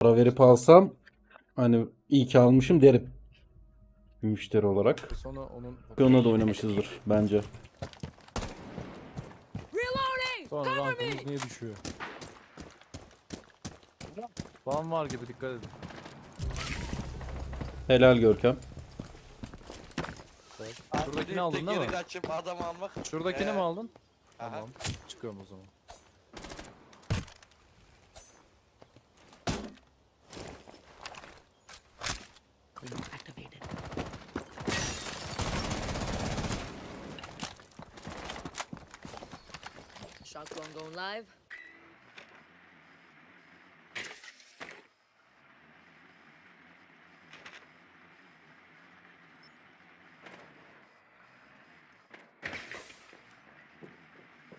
Para verip alsam hani iyi ki almışım derim. Bir müşteri olarak. Sonra onun Onunla da oynamışızdır bence. Reloading! sonra rankımız niye düşüyor? Ban var gibi dikkat edin. Helal Görkem. Şuradakini aldın değil mi? Kaçıp adam almak. Şuradakini Ee, mi aldın? aha. Tamam. Çıkıyorum o zaman. Activated. Shotgun going live.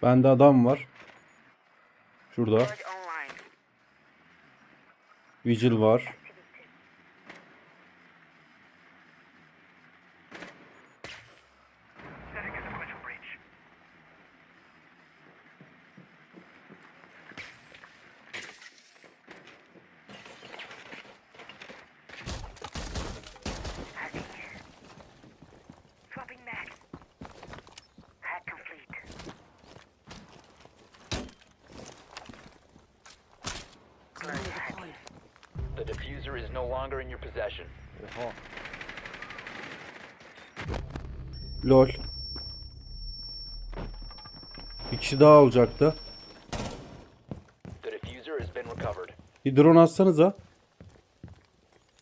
Bende adam var. Şurada. Vigil var. The diffuser is no longer in your possession. Oha. Lol. Bir kişi daha olacaktı. The diffuser has been recovered. Bir drone atsanıza.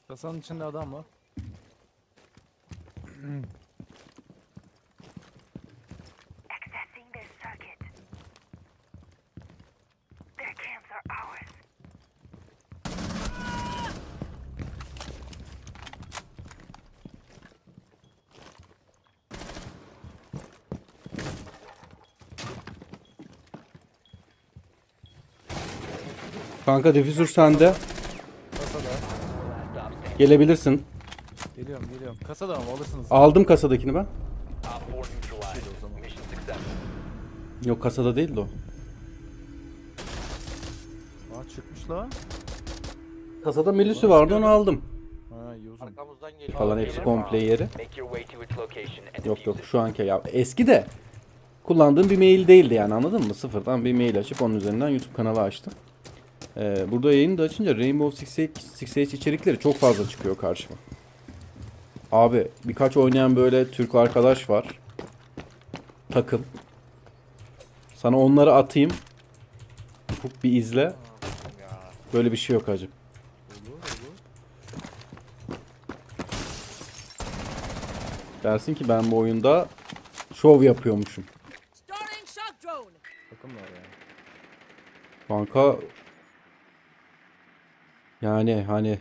Kasanın içinde adam var. Kanka difüzör sende. Kasada. Gelebilirsin. Geliyorum geliyorum. Kasada mı alırsınız? Aldım kasadakini ben. Op 4 neutralized. Mission successful. Yok kasada değildi o. Aa çıkmış lan. Kasada Melis'i vardı onu aldım. Ha iyi o zaman. Arkamızdan geliyor. Falan hepsi komple yeri. Yok yok şu anki ya eski de kullandığım bir mail değildi yani anladın mı? Sıfırdan bir mail açıp onun üzerinden YouTube kanalı açtım. Ee, burada yayını da açınca Rainbow Six Siege, Six içerikleri çok fazla çıkıyor karşıma. Abi birkaç oynayan böyle Türk arkadaş var. Takım. Sana onları atayım. Ufuk bir izle. Böyle bir şey yok hacım. Dersin ki ben bu oyunda şov yapıyormuşum. Kanka yani hani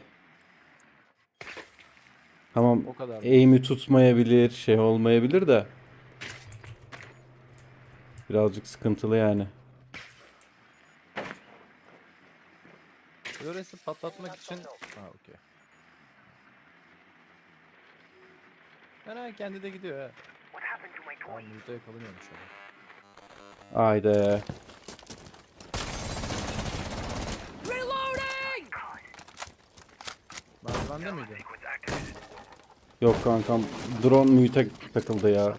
tamam O kadar. aim'i tutmayabilir, şey olmayabilir de birazcık sıkıntılı yani. Floresi patlatmak için... Ha okey. Fena kendi de gidiyor ha. What happened to my yakalanıyormuş. Haydi. Reloading! Merdivende miydi? Yok kankam drone mute'e takıldı ya.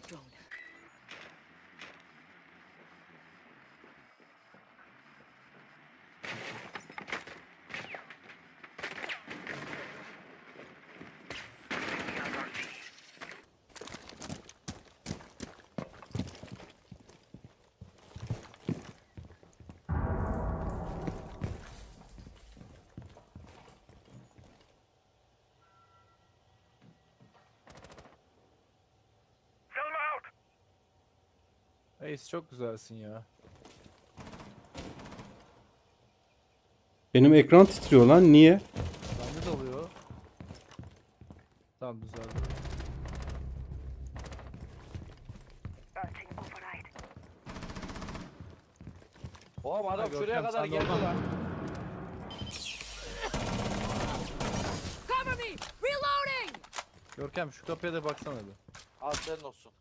Ace çok güzelsin ya. Benim ekran titriyor lan niye? Bende de oluyor. Tamam override. Oğlum adam Ha, şuraya Görkem, kadar sen de geldi oradan. lan. Cover me! Reloading! Görkem şu kapıya da baksana bir. Al senin olsun.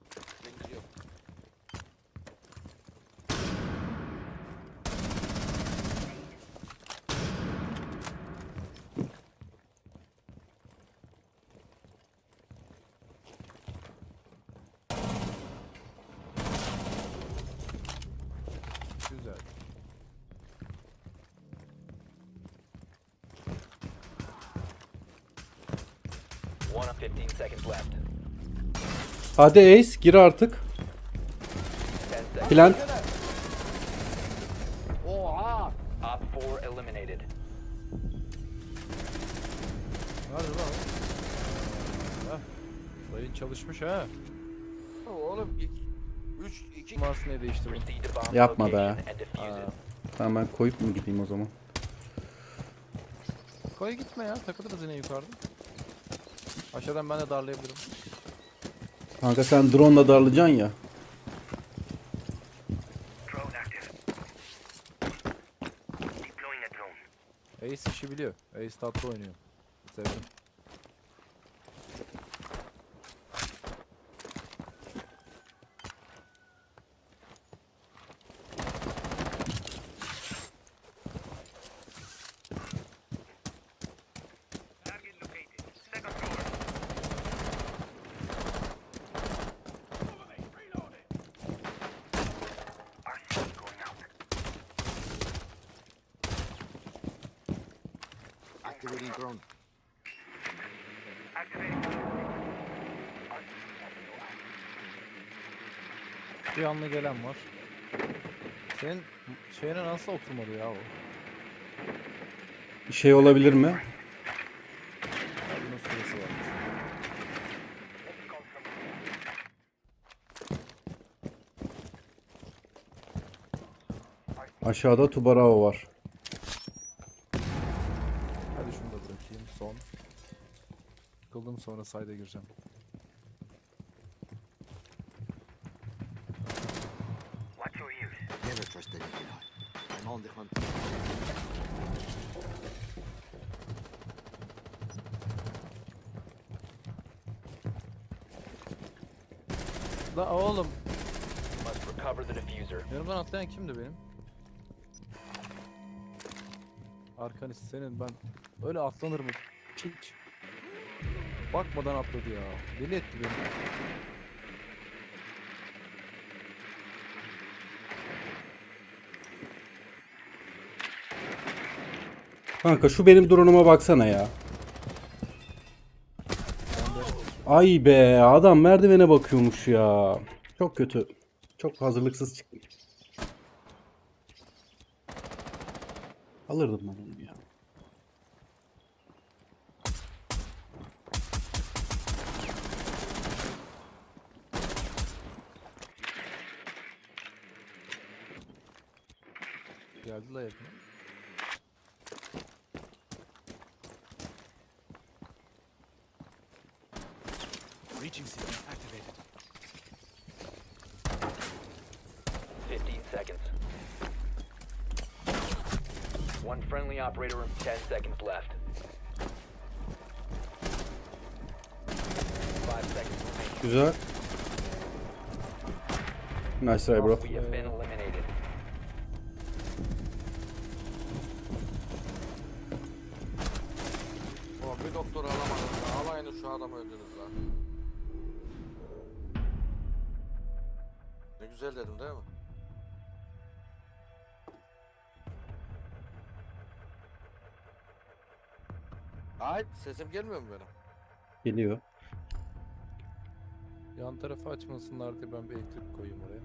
15 seconds left. Hadi Ace gir artık. 10 seconds. Plant. Oha. Op 4 eliminated. Nerede lan? Heh. Dayın çalışmış ha. Oğlum 3 2 Numarasını ne değiştirdim? Proceed to bomb Yapma be. location and defuse Aa, it. Tamam ben koyup mu gideyim o zaman? koy gitme ya. Takılırız yine yukarıda. Aşağıdan ben de darlayabilirim. Kanka sen drone'la darlayacaksın ya. Drone active. Deploying a drone. Ace işi biliyor. Ace tatlı oynuyor. Sevdim. Anla gelen var. Senin şeyine nasıl oturmadı ya o? Bir şey olabilir mi? Bunun süresi varmış. Aşağıda Tubarao var. Hadi şunu da bırakayım. Son. Yıkıldım sonra sayda gireceğim. Atlayan kimdi benim? Arkanist senin ben. Öyle atlanır mı? Hiç. Bakmadan atladı ya. Deli etti beni. Kanka şu benim drone'uma baksana ya. Ay be adam merdivene bakıyormuş ya. Çok kötü. Çok hazırlıksız çıktı. Alırdım ben onu ya. Geldi la yakın. Reaching signal activated. 15 seconds. One friendly operator and 10 seconds left. Five seconds remaining. Güzel. Nice try bro. We have been eliminated. Ay sesim gelmiyor mu benim? Geliyor. Yan tarafı açmasınlar diye ben bir elektrik koyayım oraya.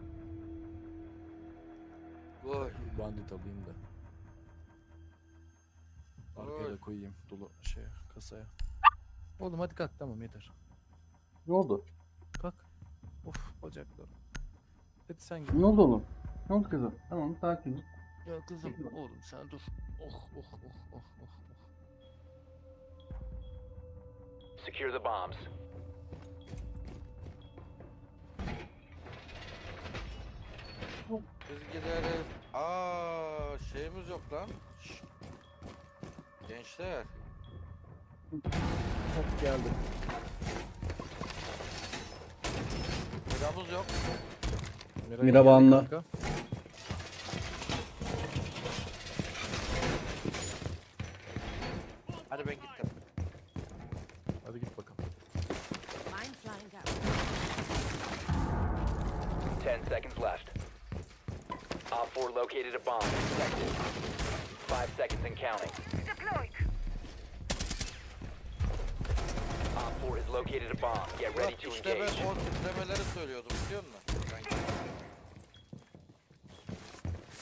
Vay. Bandit alayım da. Arkaya da Oy. koyayım dolu şey kasaya. Oğlum hadi kalk tamam yeter. Ne oldu? Kalk. Of bacaklarım. Hadi sen git. Ne oldu oğlum? Ne oldu kızım? Tamam sakin ol. Ya kızım oğlum sen dur. Oh oh oh oh oh. Secure the bombs. Biz gideriz. Aa şeyimiz yok lan. Gençler. Hop geldim. Miramız yok. Mira geldi banla. kanka. Hadi ben gittim. Hadi git bakalım. Mine flying out. 10 seconds left. Op 4 located a bomb. Protect it. Five seconds and counting. Deployed. Op 4 has located a bomb. Get ready Murat to işte ben engage. o titremeleri söylüyordum biliyor musun? Kanki.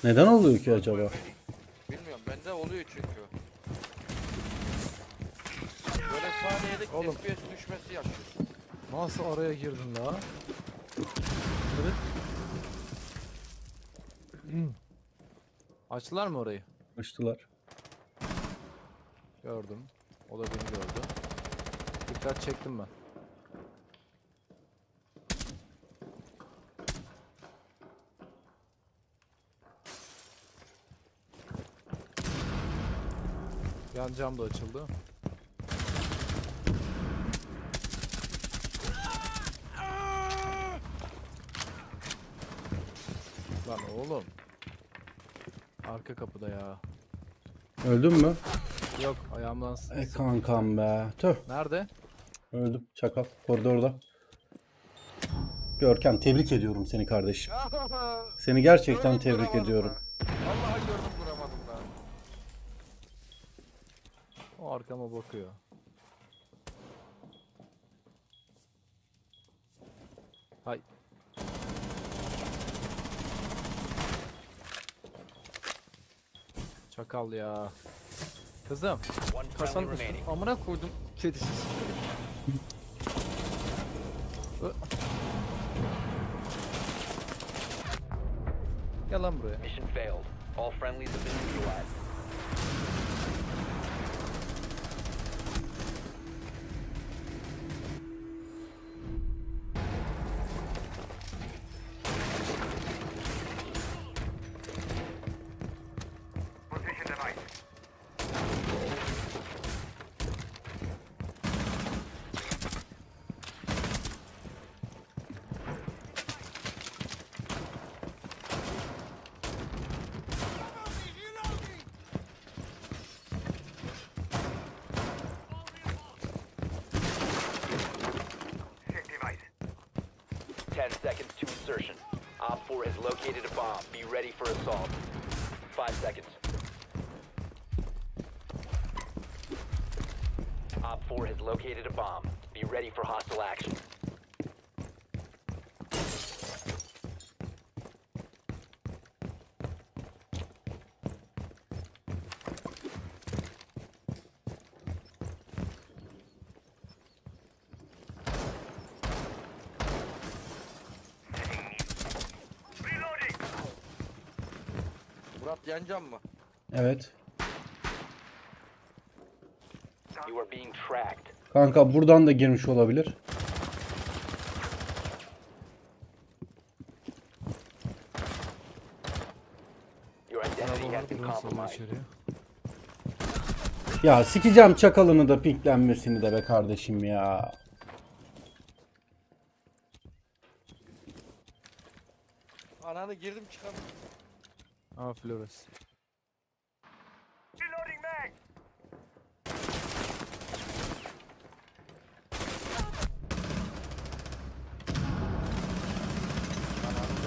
Neden oluyor ki acaba? Bilmiyorum bende oluyor çünkü. Böyle saniyelik Oğlum. FPS düşmesi yaşıyorsun. Nasıl araya girdin la? Evet. Hmm. Açtılar mı orayı? Açtılar. Gördüm. O da beni gördü. Dikkat çektim ben. Yan cam da açıldı. Lan oğlum. Arka kapıda ya. Öldün mü? Yok ayağımdan E kankam be. Tüh. Nerede? Öldüm. Çakal. Koridorda. Görkem tebrik ediyorum seni kardeşim. Seni gerçekten tebrik ediyorum. da. Vallahi gördüm vuramadım da. O arkama bakıyor. Hay. Çakal ya. Kızım, remaining. amına koydum kedisiz. Gel lan buraya. Mission failed. All friendlies have been neutralized. Op 4 has located a bomb. Be ready for assault. 5 seconds. Op 4 has located a bomb. Be ready for hostile action. Yancan mı? Evet. You are being tracked. Kanka buradan da girmiş olabilir. Your identity has been Drone salıyor compromised. içeriye. Ya sikeceğim çakalını da pinklenmesini de be kardeşim ya. Ananı girdim çıkalım. Aa Flores. Reloading mag.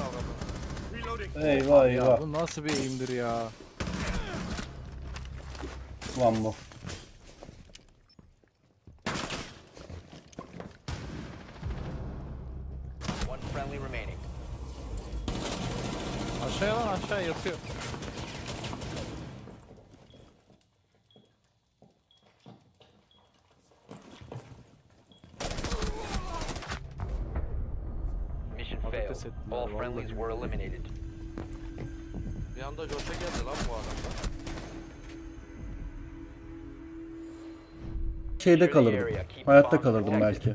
Avradım. Eyvah Ya eyvah. bu nasıl bir eğimdir ya? One bu. One friendly remaining. Aşağıya lan aşağıya yatıyor. Mission failed. All friendlies were eliminated. Bir anda Josh'a geldi lan bu adam. Şeyde kalırdım. Hayatta kalırdım belki.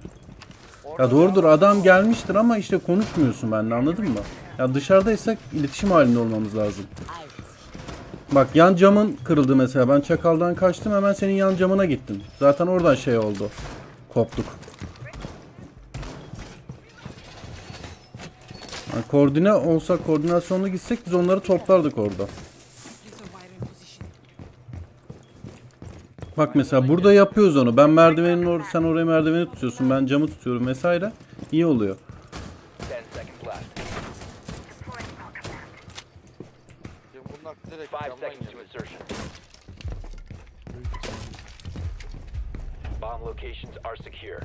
Ya doğrudur adam gelmiştir ama işte konuşmuyorsun benimle anladın mı? Ya dışarıdaysak iletişim halinde olmamız lazım. Bak yan camın kırıldı mesela. Ben çakaldan kaçtım hemen senin yan camına gittim. Zaten oradan şey oldu. Koptuk. Yani koordine olsa koordinasyonlu gitsek biz onları toplardık orada. Bak mesela burada yapıyoruz onu. Ben merdivenin or sen oraya merdiveni tutuyorsun. Ben camı tutuyorum vesaire. İyi oluyor. 10 seconds left. Şimdi bunlar direkt 5 camdan seconds to geliyor. insertion. Bomb locations are secure.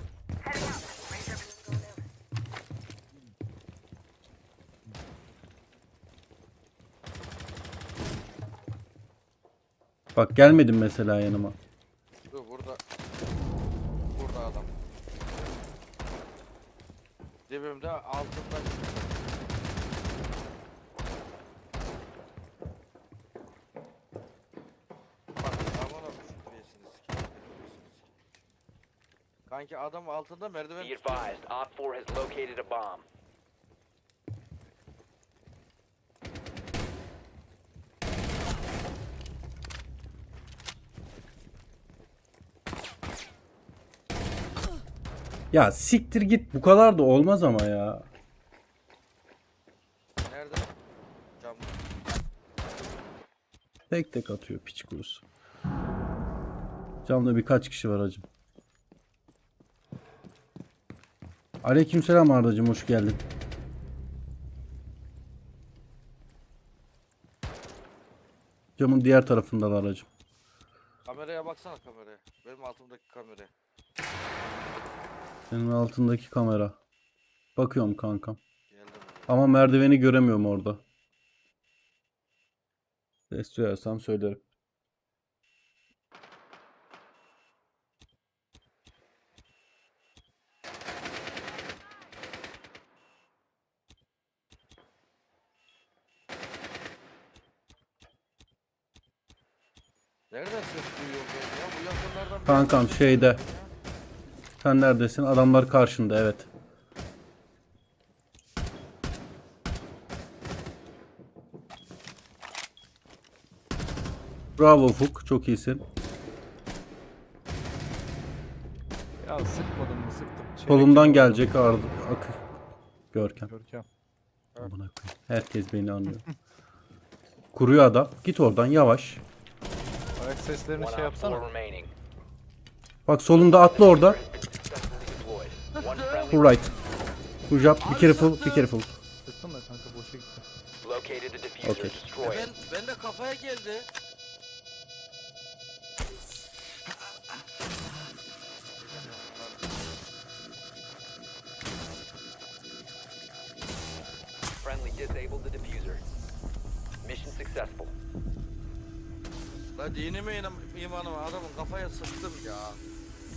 Bak gelmedin mesela yanıma. Dur burada. Burada adam. Dibimde altında. Bak aman sikeyim. Kanki adam altında merdiven Be advised, Op 4 has located a bomb. Ya siktir git bu kadar da olmaz ama ya. Nerede? Cam. Tek tek atıyor piç kurusu. Camda birkaç kişi var hacım. Aleykümselam Ardacığım hoş geldin. Camın diğer tarafındalar hacım. Kameraya baksana kameraya. Benim altımdaki kameraya. Senin altındaki kamera. Bakıyorum kankam. Ama merdiveni göremiyorum orada. Ses duyarsam söylerim. Nereden ses duyuyorum ben ya? Bu yakınlardan bir Kankam şeyde. Sen neredesin? Adamlar karşında evet. Bravo Ufuk. Çok iyisin. Ya sıkmadım mı sıktım. Çeyrek Kolumdan yapamadım. gelecek Arda. Ak Görkem. Görkem. Amına koyayım. Herkes beni anlıyor. Kuruyor adam. Git oradan yavaş. Ayak seslerini şey Op 4 yapsana. Bak solunda atla orada. Full right. Full job. Be careful. Be careful. Sıktım da kanka boşa gitti. located the diffuser. Okay. Ben, ben de kafaya geldi. Friendly disabled the diffuser. Mission successful. La dinime inan- imanıma adamın kafaya sıktım ya.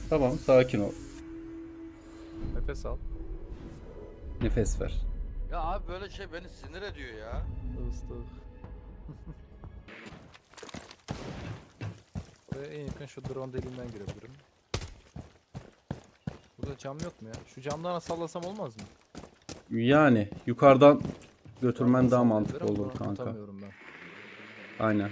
Tamam. Sakin ol. Nefes al. Nefes ver. Ya abi böyle şey beni sinir ediyor ya. Islık. Buraya en yakın şu drone deliğinden girebilirim. Burada cam yok mu ya? Şu camdan sallasam olmaz mı? Yani yukarıdan götürmen daha mantıklı ama olur bunu kanka. tutamıyorum ben. Aynen.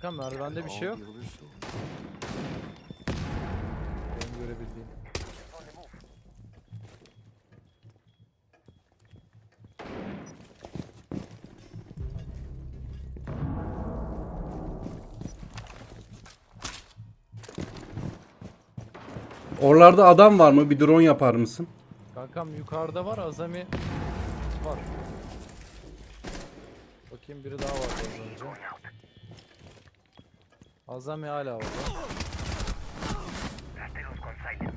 Hakan merdivende bir şey yok. Benim görebildiğim. Oralarda adam var mı? Bir drone yapar mısın? Kankam yukarıda var Azami var. Bakayım biri daha var az önce. Azami hala orada.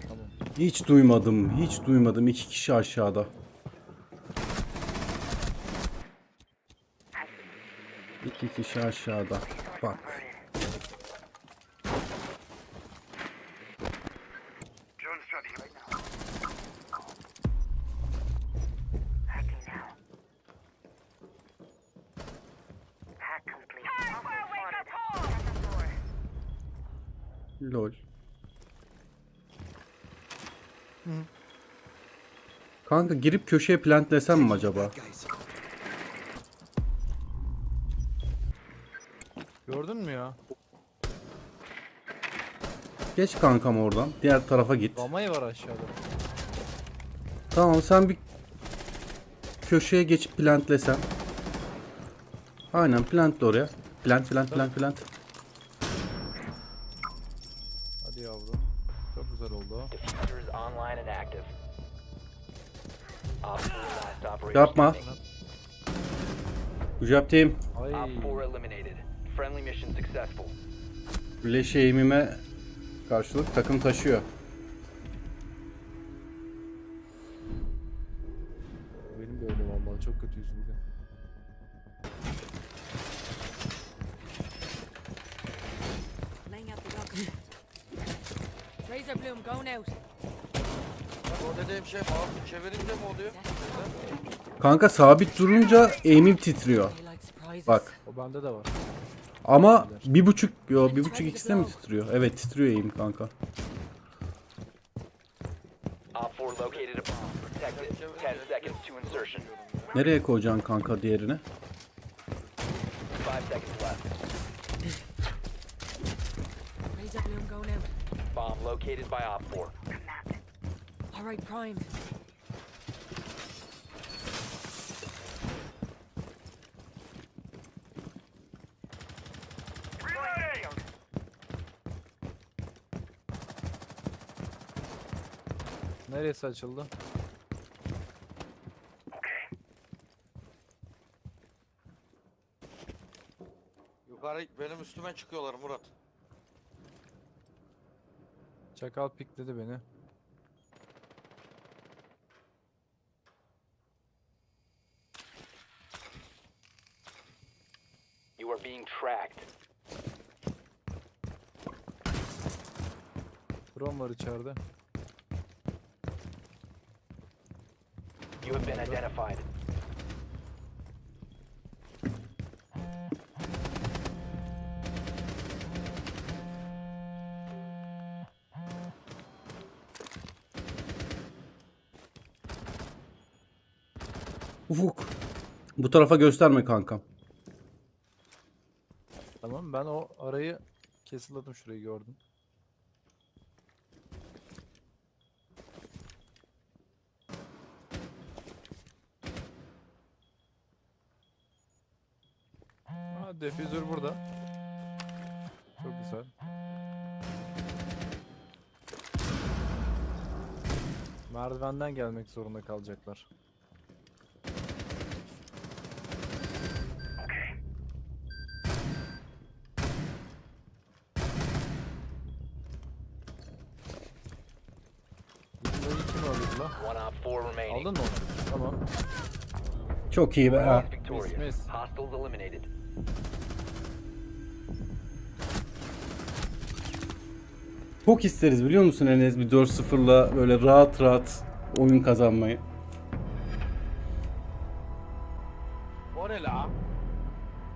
Tamam. Hiç duymadım. Hiç duymadım. İki kişi aşağıda. İki kişi aşağıda. Bak. Lol. Kanka girip köşeye plantlesem mi acaba? Gördün mü ya? Geç kankam oradan. Diğer tarafa git. Ramay var aşağıda. Tamam sen bir köşeye geçip plantlesen. Aynen plantle oraya. Plant plant plant plant. Yapma. Gücap team. Ay. Op 4 eliminated. Friendly mission successful. Flash aim'ime karşılık takım taşıyor. Benim de öyle vallahi çok welcome mat. Razor bloom going out. Bak o dediğim şey mouse'u çevirince mi oluyor? Kanka sabit durunca aim'im titriyor. Bak. O bende de var. Ama bir buçuk, yo bir buçuk x'te mi titriyor? Evet titriyor aim kanka. Op 4 located a bomb. Protect it. 10 seconds to insertion. Nereye koyacaksın kanka diğerini? 5 seconds left. Razor bloom going out. Bomb located by Op 4. All right, primed. Neresi açıldı? Yukarı benim üstüme çıkıyorlar Murat. Çakal pikledi beni. You are being tracked. Drone var içeride. Have been identified. Ufuk. Bu tarafa gösterme kankam. Tamam ben o arayı kesiladım şurayı gördüm. Ha defüzör burada. Çok güzel. Merdivenden gelmek zorunda kalacaklar. Burayı kim aldı lan? One Op 4 remaining. Aldın mı onu? Tamam. Çok iyi be. ha. Miss. Hostiles eliminated. Çok isteriz biliyor musun Enes bir 4-0'la böyle rahat rahat oyun kazanmayı.